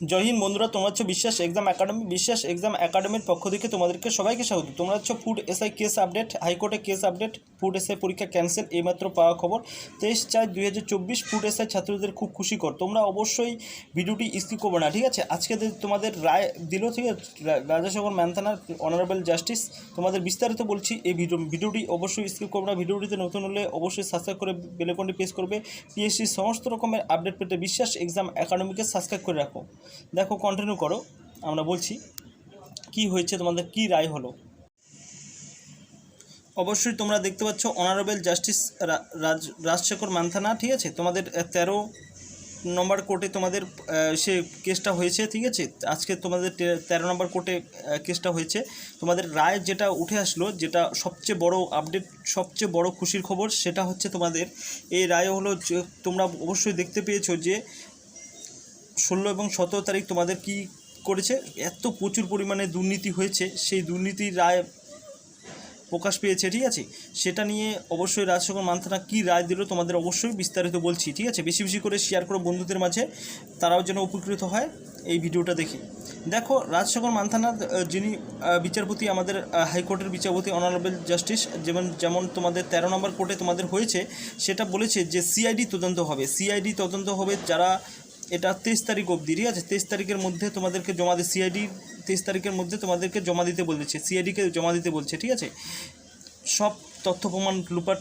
জয় বন্ধুরা, তোমরা হচ্ছে বিশ্বাস এক্সাম একাডেমি, বিশ্বাস এক্সাম একাডেমির পক্ষ থেকে তোমাদেরকে সবাইকে স্বাগত। তোমরা হচ্ছে ফুড এসআই কেস আপডেট, হাইকোর্টে কেস আপডেট, ফুড এসআই পরীক্ষা ক্যান্সেল এইমাত্র পাওয়া খবর। তেইশ চার দুই হাজার চব্বিশ, ফুড এসআই ছাত্রদের খুব খুশি কর তোমরা অবশ্যই ভিডিওটি স্কিপ করবে না, ঠিক আছে? আজকে তোমাদের রায় দিল, ঠিক আছে? রাজাসাগর ম্যানথানার অনারেবল জাস্টিস তোমাদের বিস্তারিত বলছি এই ভিডিও, ভিডিওটি অবশ্যই স্কিপ করবে না। ভিডিওটিতে নতুন হলে অবশ্যই সাবস্ক্রাইব করে বেলেকনটি প্রেস করবে। পিএসসির সমস্ত রকমের আপডেট পেতে বিশ্বাস এক্সাম একাডেমিকে সাবস্ক্রাইব করে রাখো। দেখো কন্টিনিউ করো। আমরা বলছি, কি হয়েছে, তোমাদের কি রায় হলো? অবশ্যই তোমরা দেখতে পাচ্ছ অনারেবল জাস্টিস রাজ, রাজশেখর মান্থানা, ঠিক আছে? তোমাদের তেরো নম্বর কোর্টে তোমাদের সে কেসটা হয়েছে, ঠিক আছে? আজকে তোমাদের তেরো নম্বর কোর্টে কেসটা হয়েছে। তোমাদের রায় যেটা উঠে আসলো, যেটা সবচেয়ে বড় আপডেট সবচেয়ে বড় খুশির খবর, সেটা হচ্ছে তোমাদের, এই রায় হলো তোমরা অবশ্যই দেখতে পেয়েছ যে ষোলো এবং সতেরো তারিখ তোমাদের কি করেছে? এত প্রচুর পরিমাণে দুর্নীতি হয়েছে সেই দুর্নীতির রায় প্রকাশ পেয়েছে ঠিক আছে? সেটা নিয়ে অবশ্যই রাজশেখর মান্থানা কী রায় দিল তোমাদের অবশ্যই বিস্তারিত বলছি ঠিক আছে? বেশি বেশি করে শেয়ার করো বন্ধুদের মাঝে তারাও যেন উপকৃত হয় এই ভিডিওটা দেখে। দেখো রাজশেখর মান্থানার আহ, যিনি বিচারপতি আমাদের হাইকোর্টের বিচারপতি অনারেবল জাস্টিস যেমন যেমন তোমাদের তেরো নম্বর কোর্টে তোমাদের হয়েছে সেটা বলেছে যে সিআইডি তদন্ত হবে। সিআইডি তদন্ত হবে যারা এটা তেইশ তারিখ অবধি ঠিক আছে। তেইশ তারিখের মধ্যে তোমাদেরকে জমা দিয়ে সিআইডি তেইশ তারিখের মধ্যে তোমাদেরকে জমা দিতে বলেছে। সিআইডিকে জমা দিতে বলছে, ঠিক আছে? সব তথ্য প্রমাণ লুপাট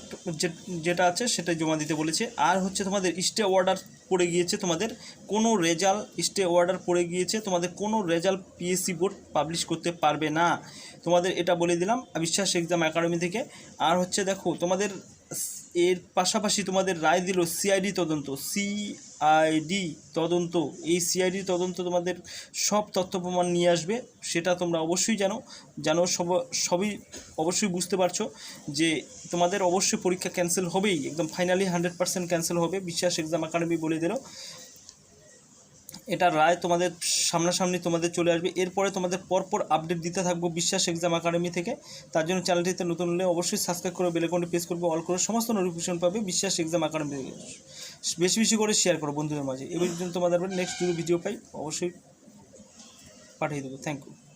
যেটা আছে সেটাই জমা দিতে বলেছে। আর হচ্ছে তোমাদের স্টে অর্ডার পড়ে গিয়েছে তোমাদের। কোনো রেজাল্ট স্টে অর্ডার পড়ে গিয়েছে, তোমাদের কোনো রেজাল্ট পিএসসি বোর্ড পাবলিশ করতে পারবে না। তোমাদের এটা বলে দিলাম বিশ্বাস এক্সাম একাডেমি থেকে। আর হচ্ছে দেখো, তোমাদের এর পাশাপাশি তোমাদের রায় দিল সিআইডি তদন্ত। সিআইডি তদন্ত, এই সিআইডি তদন্ত তোমাদের সব তথ্য প্রমাণ নিয়ে আসবে, সেটা তোমরা অবশ্যই জানো। জানো, সব, সবই অবশ্যই বুঝতে পারছ যে তোমাদের অবশ্যই পরীক্ষা ক্যান্সেল হবেই, একদম ফাইনালি হান্ড্রেড পার্সেন্ট ক্যান্সেল হবে, বিশ্বাস এক্সাম একাডেমি বলে দিল। এটা রায় তোমাদের সামনাসামনি তোমাদের চলে আসবে। এরপরে তোমাদের পরপর আপডেট দিতে থাকব বিশ্বাস এক্সাম একাডেমি থেকে। তার জন্য চ্যানেলটিতে নতুন হলে অবশ্যই সাবস্ক্রাইব করে বেলেকনটি প্রেস করবে অল করে সমস্ত নোটিফিকেশন পাবে বিশ্বাস এক্সাম একাডেমি থেকে। বেশি বেশি করে শেয়ার করো বন্ধুদের মাঝে। এবার যদি তোমাদের নেক্সট ভিডিও পাই, অবশ্যই পাঠিয়ে দেবো। Thank you